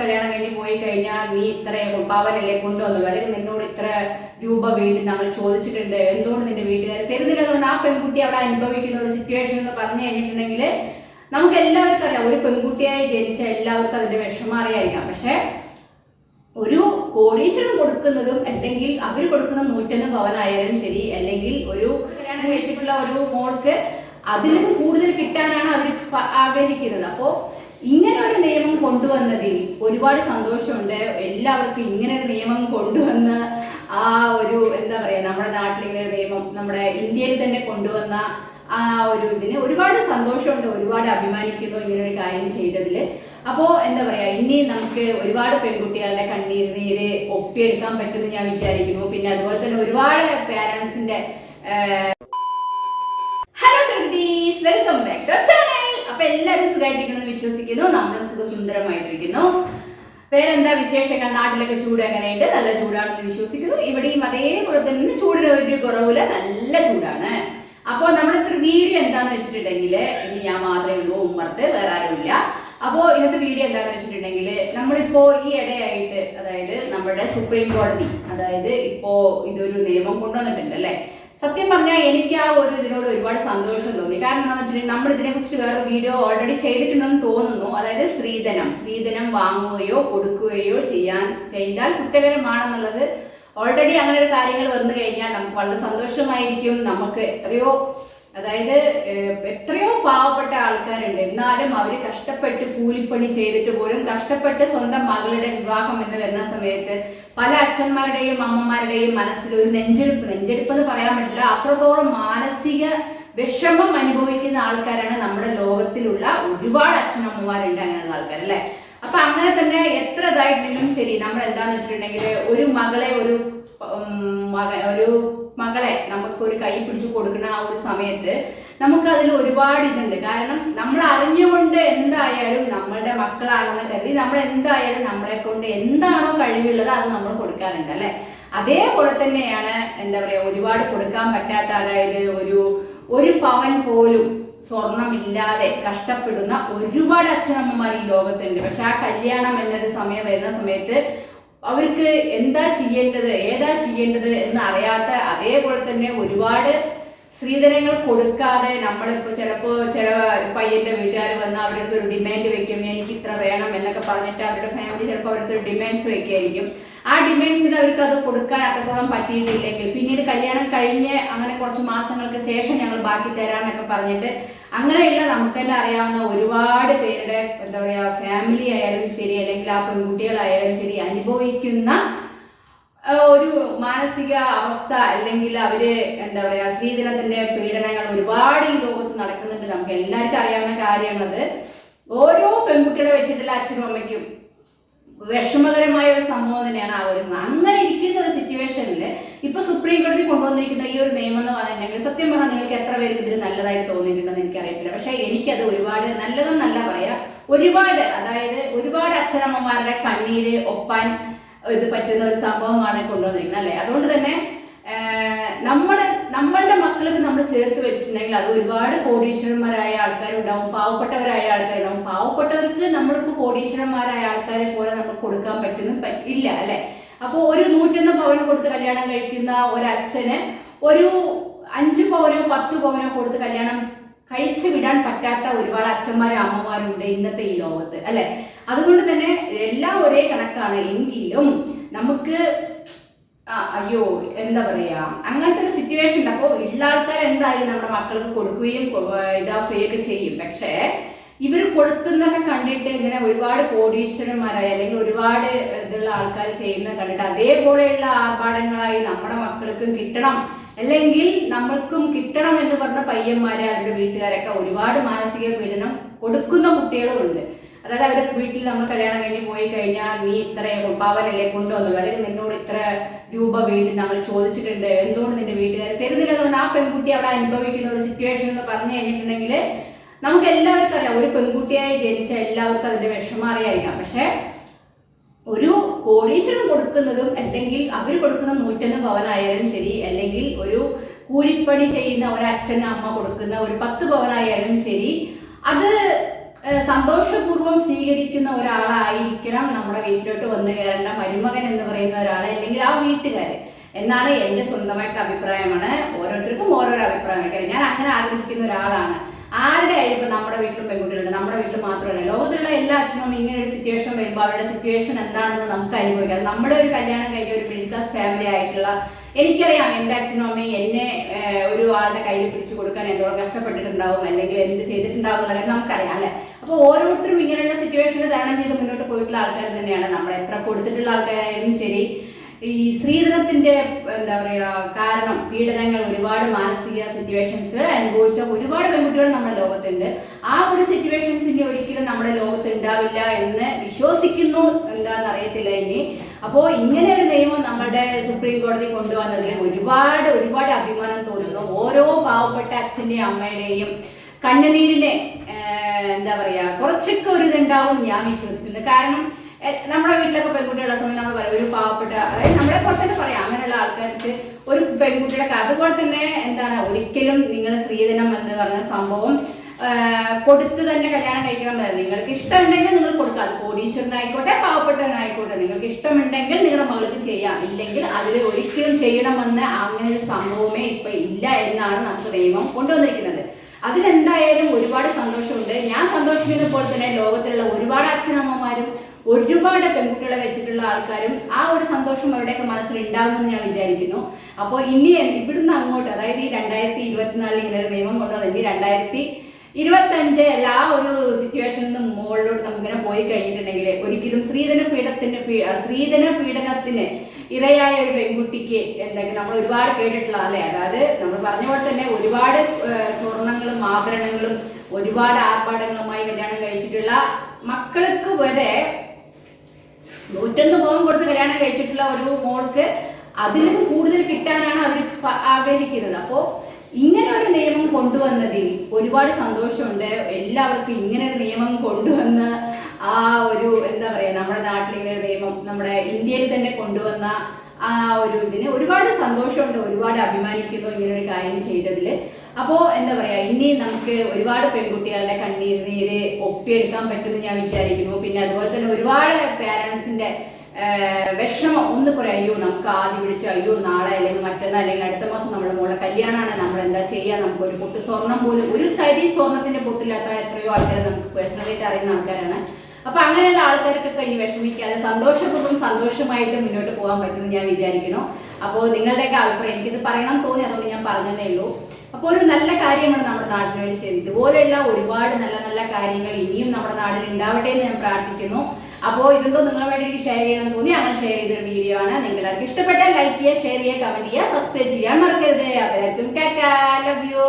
കല്യാണം കഴിഞ്ഞ് പോയി കഴിഞ്ഞാൽ നീ ഇത്ര പവനല്ലേ കൊണ്ടുവന്നുള്ളൂ അല്ലെങ്കിൽ നിന്നോട് ഇത്ര രൂപ വീണ്ടും നമ്മൾ ചോദിച്ചിട്ടുണ്ട്. എന്തുകൊണ്ട് നിന്റെ വീട്ടുകാർ തരുന്നില്ല അതുകൊണ്ട് ആ പെൺകുട്ടി അവിടെ അനുഭവിക്കുന്ന ഒരു സിറ്റുവേഷൻ എന്ന് പറഞ്ഞു കഴിഞ്ഞിട്ടുണ്ടെങ്കിൽ നമുക്ക് എല്ലാവർക്കും അറിയാം. ഒരു പെൺകുട്ടിയായി ജനിച്ച എല്ലാവർക്കും അതിന്റെ വിഷമം അറിയായിരിക്കാം. പക്ഷെ ഒരു കോടീശ്വരം കൊടുക്കുന്നതും അല്ലെങ്കിൽ അവർ കൊടുക്കുന്ന നൂറ്റൊന്ന് പവനായാലും ശരി അല്ലെങ്കിൽ ഒരു കല്യാണം കഴിച്ചിട്ടുള്ള ഒരു മോൾക്ക് അതിൽ കൂടുതൽ കിട്ടാനാണ് അവർ ആഗ്രഹിക്കുന്നത്. അപ്പോൾ ഇങ്ങനെ ഒരു നിയമം കൊണ്ടുവന്നതിൽ ഒരുപാട് സന്തോഷമുണ്ട്. എല്ലാവർക്കും ഇങ്ങനെ ഒരു നിയമം കൊണ്ടുവന്ന് ആ ഒരു എന്താ പറയുക നമ്മുടെ നാട്ടിൽ ഇങ്ങനെ ഒരു നിയമം നമ്മുടെ ഇന്ത്യയിൽ തന്നെ കൊണ്ടുവന്ന ആ ഒരു ഇതിന് ഒരുപാട് സന്തോഷമുണ്ട് ഒരുപാട് അഭിമാനിക്കുന്നു ഇങ്ങനെ ഒരു കാര്യം ചെയ്തതിൽ അപ്പോ എന്താ പറയാ ഇനി നമുക്ക് ഒരുപാട് പെൺകുട്ടികളുടെ കണ്ണീർ നീര് ഒപ്പിയെടുക്കാൻ പറ്റുമെന്ന് ഞാൻ വിചാരിക്കുന്നു. പിന്നെ അതുപോലെ തന്നെ ഒരുപാട് പേരൻസിന്റെ ഹലോ വെൽക്കം ബാക്ക് ടു അപ്പൊ എല്ലാവരും സുഖമായിട്ടിരിക്കണമെന്ന് വിശ്വസിക്കുന്നു. നമ്മളും സുഖസുന്ദരമായിട്ടിരിക്കുന്നു. വേറെന്താ വിശേഷങ്ങൾ? നാട്ടിലൊക്കെ ചൂട് എങ്ങനെയുണ്ട്? നല്ല ചൂടാണെന്ന് വിശ്വസിക്കുന്നു. ഇവിടെയും അതേപോലെ തന്നെ ചൂടിന് ഒരു കുറവില്ല നല്ല ചൂടാണ്. അപ്പോൾ നമ്മുടെ ഇത്ര വീഡിയോ എന്താന്ന് വെച്ചിട്ടുണ്ടെങ്കിൽ ഇനി ഞാൻ മാത്രമേ ഉള്ളൂ ഉമ്മർത്ത് വേറെ ആരുമില്ല. അപ്പോൾ ഇന്നത്തെ വീഡിയോ എന്താന്ന് വെച്ചിട്ടുണ്ടെങ്കിൽ നമ്മളിപ്പോ ഈ ഇടയായിട്ട് അതായത് നമ്മുടെ സുപ്രീം കോടതി അതായത് ഇപ്പോ ഇതൊരു നിയമം കൊണ്ടുവന്നിട്ടുണ്ട് അല്ലേ സത്യം പറഞ്ഞാൽ എനിക്ക് ആ ഒരു ഇതിനോട് ഒരുപാട് സന്തോഷം തോന്നി. കാരണം എന്താണെന്ന് വെച്ചിട്ടുണ്ടെങ്കിൽ നമ്മൾ ഇതിനെ കുറിച്ച് വേറെ വീഡിയോ ഓൾറെഡി ചെയ്തിട്ടുണ്ടെന്ന് തോന്നുന്നു. അതായത് സ്ത്രീധനം. സ്ത്രീധനം വാങ്ങുകയോ കൊടുക്കുകയോ ചെയ്യാൻ ചെയ്താൽ കുറ്റകരമാണെന്നുള്ളത് ഓൾറെഡി അങ്ങനെ ഒരു കാര്യങ്ങൾ വന്നു കഴിഞ്ഞാൽ നമുക്ക് വളരെ സന്തോഷമായിരിക്കും. നമുക്ക് എത്രയോ അതായത് എത്രയോ പാവപ്പെട്ട ആൾക്കാരുണ്ട്. എന്നാലും അവർ കഷ്ടപ്പെട്ട് കൂലിപ്പണി ചെയ്തിട്ട് പോലും കഷ്ടപ്പെട്ട് സ്വന്തം മകളുടെ വിവാഹം എന്ന് വരുന്ന സമയത്ത് പല അച്ഛന്മാരുടെയും അമ്മമാരുടെയും മനസ്സിൽ ഒരു നെഞ്ചെടുപ്പ് നെഞ്ചെടുപ്പ് എന്ന് പറയാൻ പറ്റില്ല. അത്രത്തോളം മാനസിക വിഷമം അനുഭവിക്കുന്ന ആൾക്കാരാണ് നമ്മുടെ ലോകത്തിലുള്ള ഒരുപാട് അച്ഛനമ്മമാരുണ്ട് അങ്ങനെയുള്ള ആൾക്കാർ അല്ലെ? അപ്പൊ അങ്ങനെ തന്നെ എത്ര ഇതായിട്ടുണ്ടെങ്കിലും ശരി നമ്മൾ എന്താന്ന് വെച്ചിട്ടുണ്ടെങ്കിൽ ഒരു മകളെ ഒരു മക ഒരു മകളെ നമുക്ക് ഒരു കൈ പിടിച്ചു കൊടുക്കുന്ന ആ ഒരു സമയത്ത് നമുക്ക് അതിൽ ഒരുപാട് ഇതുണ്ട്. കാരണം നമ്മൾ അറിഞ്ഞുകൊണ്ട് എന്തായാലും നമ്മളുടെ മക്കളാണെന്ന് കരുതി നമ്മൾ എന്തായാലും നമ്മളെ കൊണ്ട് എന്താണോ കഴിവുള്ളത് അത് നമ്മൾ കൊടുക്കാറുണ്ട് അല്ലെ? അതേപോലെ തന്നെയാണ് എന്താ പറയാ ഒരുപാട് കൊടുക്കാൻ പറ്റാത്ത അതായത് ഒരു ഒരു പവൻ പോലും സ്വർണമില്ലാതെ കഷ്ടപ്പെടുന്ന ഒരുപാട് അച്ഛനമ്മമാർ ഈ ലോകത്തുണ്ട്. പക്ഷെ ആ കല്യാണം എന്നൊരു സമയം വരുന്ന സമയത്ത് അവർക്ക് എന്താ ചെയ്യേണ്ടത് ഏതാ ചെയ്യേണ്ടത് എന്ന് അറിയാത്ത അതേപോലെ തന്നെ ഒരുപാട് സ്ത്രീധനങ്ങൾ കൊടുക്കാതെ നമ്മളിപ്പോൾ ചിലപ്പോൾ ചില പയ്യന്റെ വീട്ടുകാർ വന്ന് അവരുടെ ഒരു ഡിമാൻഡ് വെക്കും എനിക്ക് ഇത്ര വേണം എന്നൊക്കെ പറഞ്ഞിട്ട് അവരുടെ ഫാമിലി ചിലപ്പോൾ അവരുടെ ഡിമാൻഡ്സ് വെക്കുകയായിരിക്കും ആ ഡിമാൻഡ്സിന് അവർക്ക് അത് കൊടുക്കാൻ അത്രത്തോളം പറ്റിയിട്ടില്ലെങ്കിൽ. പിന്നീട് കല്യാണം കഴിഞ്ഞ് അങ്ങനെ കുറച്ച് മാസങ്ങൾക്ക് ശേഷം ഞങ്ങൾ ബാക്കി തരാന്നൊക്കെ പറഞ്ഞിട്ട് അങ്ങനെയുള്ള നമുക്കെല്ലാം അറിയാവുന്ന ഒരുപാട് പേരുടെ എന്താ പറയുക ഫാമിലി ആയാലും ശരി അല്ലെങ്കിൽ ആ പെൺകുട്ടികളായാലും ശരി അനുഭവിക്കുന്ന ഒരു മാനസിക അവസ്ഥ അല്ലെങ്കിൽ അവർ എന്താ പറയാ സ്ത്രീധനത്തിന്റെ പീഡനങ്ങൾ ഒരുപാട് ഈ ലോകത്ത് നടക്കുന്നുണ്ട്. നമുക്ക് എല്ലാവർക്കും അറിയാവുന്ന കാര്യമാണത്. ഓരോ പെൺകുട്ടികളെ വെച്ചിട്ടുള്ള അച്ഛനും അമ്മയ്ക്കും വിഷമകരമായ ഒരു സംഭവം തന്നെയാണ് ആ ഒരു അങ്ങനെ ഇരിക്കുന്ന ഒരു സിറ്റുവേഷനിൽ ഇപ്പൊ സുപ്രീം കോടതി കൊണ്ടുവന്നിരിക്കുന്ന ഈ ഒരു നിയമം എന്ന് പറഞ്ഞിട്ടുണ്ടെങ്കിൽ സത്യം പറഞ്ഞാൽ നിങ്ങൾക്ക് എത്ര പേർക്ക് ഇതിൽ നല്ലതായിട്ട് തോന്നിയിട്ടുണ്ടെന്ന് എനിക്കറിയത്തില്ല. പക്ഷെ എനിക്കത് ഒരുപാട് നല്ലതെന്നല്ല പറയാ. ഒരുപാട് അതായത് ഒരുപാട് അച്ഛനമ്മമാരുടെ കണ്ണീര് ഒപ്പാൻ ഇത് പറ്റുന്ന ഒരു സംഭവമാണ് കൊണ്ടുവന്നിരിക്കുന്നത് അല്ലേ? അതുകൊണ്ട് തന്നെ നമ്മുടെ നമ്മളുടെ മക്കൾക്ക് നമ്മൾ ചേർത്ത് വെച്ചിട്ടുണ്ടെങ്കിൽ അത് ഒരുപാട് കോടീശ്വരന്മാരായ ആൾക്കാരുണ്ടാവും പാവപ്പെട്ടവരായ ആൾക്കാരുണ്ടാവും. പാവപ്പെട്ടവർക്ക് നമ്മളിപ്പോൾ കോടീശ്വരന്മാരായ ആൾക്കാരെ പോലെ നമ്മൾ കൊടുക്കാൻ പറ്റുന്ന ഇല്ല അല്ലെ? അപ്പോൾ ഒരു നൂറ്റൊന്ന് പവൻ കൊടുത്ത് കല്യാണം കഴിക്കുന്ന ഒരച്ഛന് ഒരു അഞ്ച് പവനോ പത്ത് പവനോ കൊടുത്ത് കല്യാണം കഴിച്ചു വിടാൻ പറ്റാത്ത ഒരുപാട് അച്ഛന്മാരും അമ്മമാരും ഉണ്ട് ഇന്നത്തെ ഈ ലോകത്ത് അല്ലെ? അതുകൊണ്ട് തന്നെ എല്ലാം ഒരേ കണക്കാണ്. എങ്കിലും നമുക്ക് അയ്യോ എന്താ പറയാ? അങ്ങനത്തെ ഒരു സിറ്റുവേഷൻ അപ്പോൾ ഉള്ള ആൾക്കാർ എന്തായാലും നമ്മുടെ മക്കൾക്ക് കൊടുക്കുകയും ഇതാക്കുകയൊക്കെ ചെയ്യും. പക്ഷേ ഇവർ കൊടുക്കുന്നതൊക്കെ കണ്ടിട്ട് ഇങ്ങനെ ഒരുപാട് കോടീശ്വരന്മാരായി അല്ലെങ്കിൽ ഒരുപാട് ഇതുള്ള ആൾക്കാർ ചെയ്യുന്നത് കണ്ടിട്ട് അതേപോലെയുള്ള ആർഭാടങ്ങളായി നമ്മുടെ മക്കൾക്കും കിട്ടണം. അല്ലെങ്കിൽ നമ്മൾക്കും കിട്ടണം എന്ന് പറഞ്ഞ പയ്യന്മാരെ അവരുടെ വീട്ടുകാരൊക്കെ ഒരുപാട് മാനസിക പീഡനം കൊടുക്കുന്ന കുട്ടികളും ഉണ്ട് അതായത് അവരുടെ വീട്ടിൽ നമ്മൾ കല്യാണം കഴിഞ്ഞ് പോയി കഴിഞ്ഞാൽ നീ ഇത്ര പവനല്ലേ കൊണ്ടുവന്നുള്ളൂ അല്ലെങ്കിൽ നിന്നോട് ഇത്ര രൂപ വീണ്ടും നമ്മൾ ചോദിച്ചിട്ടുണ്ട്. എന്തുകൊണ്ട് നിന്റെ വീട്ടുകാർ തരുന്നില്ല അതുകൊണ്ട് ആ പെൺകുട്ടി അവിടെ അനുഭവിക്കുന്ന ഒരു സിറ്റുവേഷൻ എന്ന് പറഞ്ഞു കഴിഞ്ഞിട്ടുണ്ടെങ്കിൽ നമുക്ക് എല്ലാവർക്കും അറിയാം. ഒരു പെൺകുട്ടിയായി ജനിച്ച എല്ലാവർക്കും അതിന്റെ വിഷമം അറിയായിരിക്കാം. പക്ഷെ ഒരു കോടീശ്വരം കൊടുക്കുന്നതും അല്ലെങ്കിൽ അവർ കൊടുക്കുന്ന നൂറ്റൊന്ന് പവനായാലും ശരി അല്ലെങ്കിൽ ഒരു കൂലിപ്പണി ചെയ്യുന്ന ഒരു അച്ഛൻ അമ്മ കൊടുക്കുന്ന ഒരു പത്ത് പവനായാലും ശരി അത് സന്തോഷപൂർവം സ്വീകരിക്കുന്ന ഒരാളായിരിക്കണം നമ്മുടെ വീട്ടിലോട്ട് വന്നു കയറേണ്ട മരുമകൻ എന്ന് പറയുന്ന ഒരാൾ അല്ലെങ്കിൽ ആ വീട്ടുകാരെ എന്നാണ് എന്റെ സ്വന്തമായിട്ട് അഭിപ്രായമാണ്. ഓരോരുത്തർക്കും ഓരോരോ അഭിപ്രായമായിരിക്കും ഞാൻ അങ്ങനെ ആഗ്രഹിക്കുന്ന ഒരാളാണ്. ആരുടെ ഇപ്പൊ നമ്മുടെ വീട്ടിലും പെൺകുട്ടികളുണ്ട് നമ്മുടെ വീട്ടിൽ മാത്രമല്ല ലോകത്തിലുള്ള എല്ലാ അച്ഛനും ഇങ്ങനെ ഒരു സിറ്റുവേഷൻ വരുമ്പോൾ അവരുടെ സിറ്റുവേഷൻ എന്താണെന്ന് നമുക്ക് അനുഭവിക്കാം. നമ്മുടെ ഒരു കല്യാണം കഴിഞ്ഞ ഒരു മിഡിൽ ക്ലാസ് ഫാമിലി ആയിട്ടുള്ള എനിക്കറിയാം എന്റെ അച്ഛനും അമ്മയും എന്നെ ആളുടെ കയ്യിൽ പിടിച്ചു കൊടുക്കാൻ എന്തോളം കഷ്ടപ്പെട്ടിട്ടുണ്ടാവും അല്ലെങ്കിൽ എന്ത് ചെയ്തിട്ടുണ്ടാവും എന്നൊക്കെ നമുക്കറിയാം അല്ലെ? അപ്പോൾ ഓരോരുത്തരും ഇങ്ങനെയുള്ള സിറ്റുവേഷനിൽ തരണം ചെയ്ത് മുന്നോട്ട് പോയിട്ടുള്ള ആൾക്കാർ തന്നെയാണ്. നമ്മൾ എത്ര കൊടുത്തിട്ടുള്ള ആൾക്കാരായാലും ശരി. ഈ സ്ത്രീധനത്തിന്റെ എന്താ പറയാ കാരണം പീഡനങ്ങൾ ഒരുപാട് മാനസിക സിറ്റുവേഷൻസ് അനുഭവിച്ച ഒരുപാട് പെൺകുട്ടികൾ നമ്മുടെ ലോകത്തുണ്ട്. ആ ഒരു സിറ്റുവേഷൻസ് ഇനി ഒരിക്കലും നമ്മുടെ ലോകത്ത് ഉണ്ടാവില്ല എന്ന് വിശ്വസിക്കുന്നു എന്താണെന്ന് അറിയത്തില്ല ഇനി. അപ്പോൾ ഇങ്ങനെ ഒരു നിയമം നമ്മുടെ സുപ്രീം കോടതി കൊണ്ടുവന്നതിൽ ഒരുപാട് ഒരുപാട് അഭിമാനം ഓരോ പാവപ്പെട്ട അച്ഛന്റെയും അമ്മയുടെയും കണ്ണുനീരിന്റെ എന്താ പറയാ കുറച്ചൊക്കെ ഒരു ഇതുണ്ടാവും ഞാൻ വിശ്വസിക്കുന്നു. കാരണം നമ്മുടെ വീട്ടിലൊക്കെ പെൺകുട്ടികളുടെ സമയം നമ്മൾ പറയും ഒരു പാവപ്പെട്ട അതായത് നമ്മളെ തന്നെ പറയാം. അങ്ങനെയുള്ള ആൾക്കാർക്ക് ഒരു പെൺകുട്ടിയുടെ അതുപോലെ തന്നെ എന്താണ് ഒരിക്കലും നിങ്ങൾ സ്ത്രീധനം എന്ന് പറഞ്ഞ സംഭവം കൊടുത്ത് തന്നെ കല്യാണം കഴിക്കണം എന്നല്ല നിങ്ങൾക്ക് ഇഷ്ടമുണ്ടെങ്കിൽ നിങ്ങൾ കൊടുക്കുക അത് കോടീശ്വരനായിക്കോട്ടെ പാവപ്പെട്ടവനായിക്കോട്ടെ. നിങ്ങൾക്ക് ഇഷ്ടമുണ്ടെങ്കിൽ നിങ്ങളുടെ മകൾക്ക് ചെയ്യാം. ഇല്ലെങ്കിൽ അതിൽ ഒരിക്കലും ചെയ്യണമെന്ന് അങ്ങനെ ഒരു സംഭവമേ ഇപ്പൊ ഇല്ല എന്നാണ് നമുക്ക് ദൈവം കൊണ്ടുവന്നിരിക്കുന്നത്. അതിലെന്തായാലും ഒരുപാട് സന്തോഷമുണ്ട്. ഞാൻ സന്തോഷിക്കുന്ന പോലെ തന്നെ ലോകത്തിലുള്ള ഒരുപാട് അച്ഛനമ്മമാരും ഒരുപാട് പെൺകുട്ടികളെ വെച്ചിട്ടുള്ള ആൾക്കാരും ആ ഒരു സന്തോഷം അവരുടെയൊക്കെ മനസ്സിൽ ഉണ്ടാകുമെന്ന് ഞാൻ വിചാരിക്കുന്നു. അപ്പോൾ ഇനി ഇവിടുന്ന് അങ്ങോട്ട് അതായത് ഈ രണ്ടായിരത്തി ഇരുപത്തിനാലിൽ ഇങ്ങനെ ഒരു നിയമം കൊണ്ടുവന്നു. ഇനി രണ്ടായിരത്തി ഇരുപത്തഞ്ച് എല്ലാ ഒരു സിറ്റുവേഷനിൽ നിന്നും മുകളിലോട്ട് നമുക്കിങ്ങനെ പോയി കഴിഞ്ഞിട്ടുണ്ടെങ്കിൽ ഒരിക്കലും സ്ത്രീധന പീഡത്തിന് സ്ത്രീധന പീഡനത്തിന് ഇരയായ ഒരു പെൺകുട്ടിക്ക് എന്തെങ്കിലും നമ്മൾ ഒരുപാട് കേട്ടിട്ടുള്ള അല്ലേ? അതായത് നമ്മൾ പറഞ്ഞ പോലെ തന്നെ ഒരുപാട് സ്വർണങ്ങളും ആഭരണങ്ങളും ഒരുപാട് ആർഭാടങ്ങളുമായി കല്യാണം കഴിച്ചിട്ടുള്ള മക്കൾക്ക് വരെ നൂറ്റൊന്ന് പോകും കൊടുത്ത് കല്യാണം കഴിച്ചിട്ടുള്ള ഒരു മോൾക്ക് അതിലും കൂടുതൽ കിട്ടാനാണ് അവർ ആഗ്രഹിക്കുന്നത്. അപ്പോൾ ഇങ്ങനെ കൊണ്ടുവന്നതിൽ ഒരുപാട് സന്തോഷമുണ്ട്. എല്ലാവർക്കും ഇങ്ങനെ ഒരു നിയമം കൊണ്ടുവന്ന് ആ ഒരു എന്താ പറയാ നമ്മുടെ നാട്ടിൽ ഇങ്ങനെ ഒരു നിയമം നമ്മുടെ ഇന്ത്യയിൽ തന്നെ കൊണ്ടുവന്ന ആ ഒരു ഇതിന് ഒരുപാട് സന്തോഷമുണ്ട് ഒരുപാട് അഭിമാനിക്കുന്നു ഇങ്ങനെ ഒരു കാര്യം ചെയ്തതിൽ അപ്പോൾ എന്താ പറയാ ഇനി നമുക്ക് ഒരുപാട് പെൺകുട്ടികളുടെ കണ്ണീർ നീര് ഒപ്പിയെടുക്കാൻ പറ്റുമെന്ന് ഞാൻ വിചാരിക്കുന്നു. പിന്നെ അതുപോലെ തന്നെ ഒരുപാട് പാരൻസിന്റെ വിഷമം. ഒന്ന് കുറെ അയ്യോ നമുക്ക് ആദ്യം വിളിച്ച് അയ്യോ നാളെ അല്ലെങ്കിൽ മറ്റന്നാൾ അല്ലെങ്കിൽ അടുത്ത മാസം നമ്മുടെ മോളെ കല്യാണമാണ് നമ്മൾ എന്താ ചെയ്യുക നമുക്ക് ഒരു പൊട്ട് സ്വർണം പോലും ഒരു തരി സ്വർണത്തിന്റെ പൊട്ടില്ലാത്ത എത്രയോ ആൾക്കാരെ നമുക്ക് പേഴ്സണലായിട്ട് അറിയുന്ന ആൾക്കാരാണ്. അപ്പൊ അങ്ങനെയുള്ള ആൾക്കാർക്കൊക്കെ ഇനി വിഷമിക്കാതെ സന്തോഷപൂർവം സന്തോഷമായിട്ട് മുന്നോട്ട് പോകാൻ പറ്റുമെന്ന് ഞാൻ വിചാരിക്കുന്നു. അപ്പോൾ നിങ്ങളുടെയൊക്കെ അഭിപ്രായം എനിക്കിത് പറയണം തോന്നി അതുകൊണ്ട് ഞാൻ പറഞ്ഞതേ ഉള്ളൂ. അപ്പോൾ ഒരു നല്ല കാര്യമാണ് നമ്മുടെ നാട്ടിനുവേണ്ടി വേണ്ടി ചെയ്തത് ഇതുപോലെയുള്ള ഒരുപാട് നല്ല നല്ല കാര്യങ്ങൾ ഇനിയും നമ്മുടെ നാടിൽ ഉണ്ടാവട്ടെ എന്ന് ഞാൻ പ്രാർത്ഥിക്കുന്നു. അപ്പോൾ ഇതൊന്നും നിങ്ങൾ വേണ്ടി എനിക്ക് ഷെയർ ചെയ്യണം തോന്നി. അങ്ങനെ ഷെയർ ചെയ്തൊരു വീഡിയോ ആണ്. നിങ്ങൾക്ക് ആർക്ക് ഇഷ്ടപ്പെട്ട ലൈക്ക് ചെയ്യുക ഷെയർ ചെയ്യുക കമന്റ് ചെയ്യുക സബ്സ്ക്രൈബ് ചെയ്യാൻ മറക്കരുത്. അവരായിരിക്കും ലവ് യു